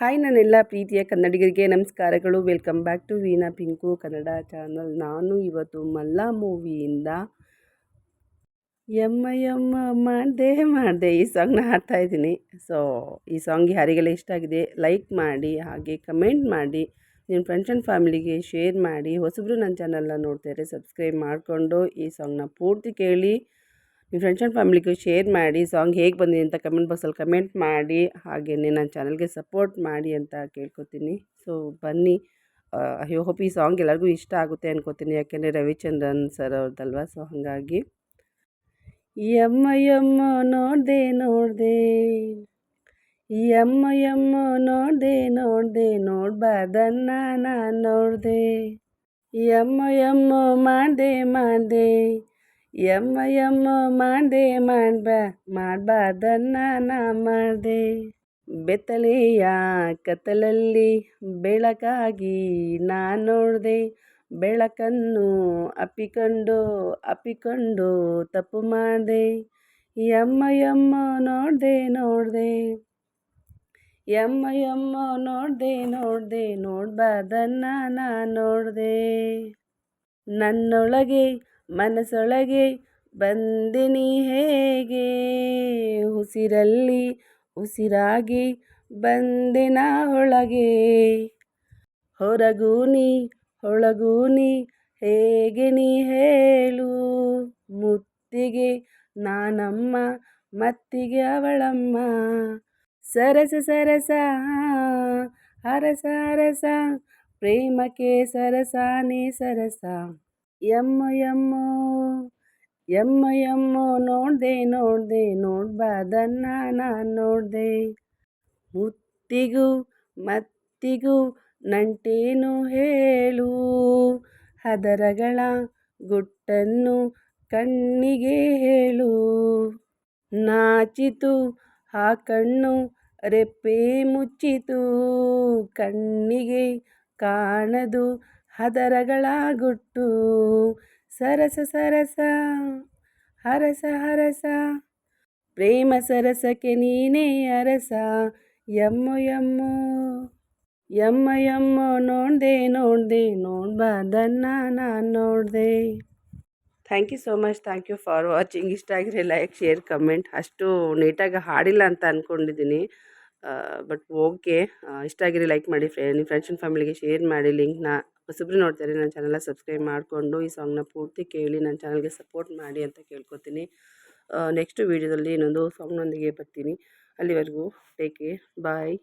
Hi ನನ್ನೆಲ್ಲ ಪ್ರೀತಿಯ ಕನ್ನಡಿಗರಿಗೆ ನಮಸ್ಕಾರಗಳು. Welcome back to Veena Pinku Kannada channel. ನಾನು ಇವತ್ತು ಮಲ್ಲ ಮೂವಿಯಿಂದ ಎಮ್ಮ ಎಮ್ಮ ಮಾಡಿದೆ ಮಾಡಿದೆ ಈ ಸಾಂಗ್ನ ಹಾಡ್ತಾ ಇದ್ದೀನಿ. ಸೊ ಈ ಸಾಂಗ್ ಯಾರಿಗೆಲ್ಲ ಇಷ್ಟ ಆಗಿದೆ ಲೈಕ್ ಮಾಡಿ, ಹಾಗೆ ಕಮೆಂಟ್ ಮಾಡಿ ನಿಮ್ಮ ಫ್ರೆಂಡ್ಸ್ ಆ್ಯಂಡ್ ಫ್ಯಾಮಿಲಿಗೆ ಶೇರ್ ಮಾಡಿ, ಹೊಸಬ್ರು ನನ್ನ ಚಾನಲ್ನ ನೋಡ್ತಾರೆ ಸಬ್ಸ್ಕ್ರೈಬ್ ಮಾಡಿಕೊಂಡು ಈ ಸಾಂಗ್ನ ಪೂರ್ತಿ ಕೇಳಿ. ನಿಮ್ಮ ಫ್ರೆಂಡ್ಸ್ ಆ್ಯಂಡ್ ಫ್ಯಾಮಿಲಿಗೂ ಶೇರ್ ಮಾಡಿ ಸಾಂಗ್ ಹೇಗೆ ಬಂದಿದೆ ಅಂತ ಕಮೆಂಟ್ ಬಾಕ್ಸಲ್ಲಿ ಕಮೆಂಟ್ ಮಾಡಿ ಹಾಗೆಯೇ ನನ್ನ ಚಾನಲ್ಗೆ ಸಪೋರ್ಟ್ ಮಾಡಿ ಅಂತ ಕೇಳ್ಕೊತೀನಿ. ಸೊ ಬನ್ನಿ. ಐ ಹೋಪ್ ಈ ಸಾಂಗ್ ಎಲ್ಲರಿಗೂ ಇಷ್ಟ ಆಗುತ್ತೆ ಅನ್ಕೋತೀನಿ. ಯಾಕೆಂದರೆ ರವಿಚಂದ್ರನ್ ಸರ್ ಅವ್ರದ್ದಲ್ವ ಸೊ ಹಾಗಾಗಿ. ಎಮ್ಮ ಎಮ್ಮ ನೋಡಿದೆ ನೋಡಿದೆ. ಎಮ್ಮ ಎಮ್ಮ ನೋಡಿದೆ ನೋಡಿದೆ. ನೋಡ್ಬಾರ್ದನ್ನ ನಾನು ನೋಡಿದೆ. ಎಮ್ಮ ಎಮ್ಮ ಮಾಡಿದೆ ಮಾಡಿದೆ. ಯಮ್ಮ ಯಮ್ಮ ಮಾಡ್ದೆ ಮಾಡ್ಬ, ಮಾಡಬಾರ್ದನ್ನ ನಾ ಮಾಡಿದೆ. ಬೆತ್ತಲೆಯ ಕತ್ತಲಲ್ಲಿ ಬೆಳಕಾಗಿ ನಾ ನೋಡಿದೆ. ಬೆಳಕನ್ನು ಅಪ್ಪಿಕೊಂಡು ಅಪ್ಪಿಕೊಂಡು ತಪ್ಪು ಮಾಡಿದೆ. ಯಮ್ಮ ಯಮ್ಮ ನೋಡಿದೆ ನೋಡಿದೆ. ಯಮ್ಮ ಯಮ್ಮ ನೋಡಿದೆ ನೋಡ್ದೆ, ನೋಡ್ಬಾರ್ದನ್ನ ನಾ ನೋಡ್ದೆ. ನನ್ನೊಳಗೆ ಮನಸ್ಸೊಳಗೆ ಬಂದಿನಿ ಹೇಗೆ? ಉಸಿರಲ್ಲಿ ಉಸಿರಾಗಿ ಬಂದಿನ ಒಳಗೆ. ಹೊರಗೂನಿ ಹೊಳಗೂನಿ ಹೇಗೆ ನೀ ಹೇಳು? ಮುತ್ತಿಗೆ ನಾನಮ್ಮ, ಮತ್ತಿಗೆ ಅವಳಮ್ಮ. ಸರಸ ಸರಸ, ಹರಸ ಹರಸ, ಪ್ರೇಮಕ್ಕೆ ಸರಸಾನೇ ಸರಸ. ಎಮ್ಮ ಎಮ್ಮ ಎಮ್ಮ ಎಮ್ಮ ನೋಡ್ದೆ ನೋಡ್ದೆ, ನೋಡ್ಬಾದನ್ನ ನಾನು ನೋಡ್ದೆ. ಮುತ್ತಿಗೂ ಮತ್ತಿಗೂ ನಂಟೇನು ಹೇಳು, ಹದರಗಳ ಗುಟ್ಟನ್ನು ಕಣ್ಣಿಗೆ ಹೇಳು. ನಾಚಿತು, ಆ ಕಣ್ಣು ರೆಪ್ಪೆ ಮುಚ್ಚಿತು, ಕಣ್ಣಿಗೆ ಕಾಣದು ಹದರಗಳ ಗುಟ್ಟು. ಸರಸ ಸರಸ, ಹರಸ ಹರಸ. ಪ್ರೇಮ ಸರಸಕ್ಕೆ ನೀನೇ ಅರಸ. ಯಮ್ಮ ಯಮ್ಮ ಯಮ್ಮ ಯಮ್ಮ ನೋಡ್ದೆ ನೋಡ್ದೆ ನೋಡ್ಬಾರ್ದನ್ನ ನಾನು ನೋಡಿದೆ. Thank you so much thank you for watching ಇಷ್ಟ ಆಗಿರಿ ಲೈಕ್ ಶೇರ್ ಕಮೆಂಟ್ ಅಷ್ಟು ನೀಟಾಗಿ ಹಾಡಿಲ್ಲ ಅಂತ ಅಂದ್ಕೊಂಡಿದ್ದೀನಿ ಬಟ್ ಓಕೆ ಇಷ್ಟ ಆಗಿರಿ ಲೈಕ್ ಮಾಡಿ ಫ್ರೆ ನಿಮ್ಮ ಫ್ರೆಂಡ್ಸ್ ಆ್ಯಂಡ್ ಫ್ಯಾಮಿಲಿಗೆ ಶೇರ್ ಮಾಡಿ ಲಿಂಕ್ನ ಹೊಸಬ್ರು ನೋಡ್ತಾರೆ, ನನ್ನ ಚಾನಲ್ನ ಸಬ್ಸ್ಕ್ರೈಬ್ ಮಾಡಿಕೊಂಡು ಈ ಸಾಂಗ್ನ ಪೂರ್ತಿ ಕೇಳಿ ನನ್ನ ಚಾನಲ್ಗೆ ಸಪೋರ್ಟ್ ಮಾಡಿ ಅಂತ ಕೇಳ್ಕೊತೀನಿ. ನೆಕ್ಸ್ಟ್ ವೀಡಿಯೋದಲ್ಲಿ ಇನ್ನೊಂದು ಸಾಂಗ್ನೊಂದಿಗೆ ಬರ್ತೀನಿ. ಅಲ್ಲಿವರೆಗೂ ಟೇಕ್ ಕೇರ್ ಬಾಯ್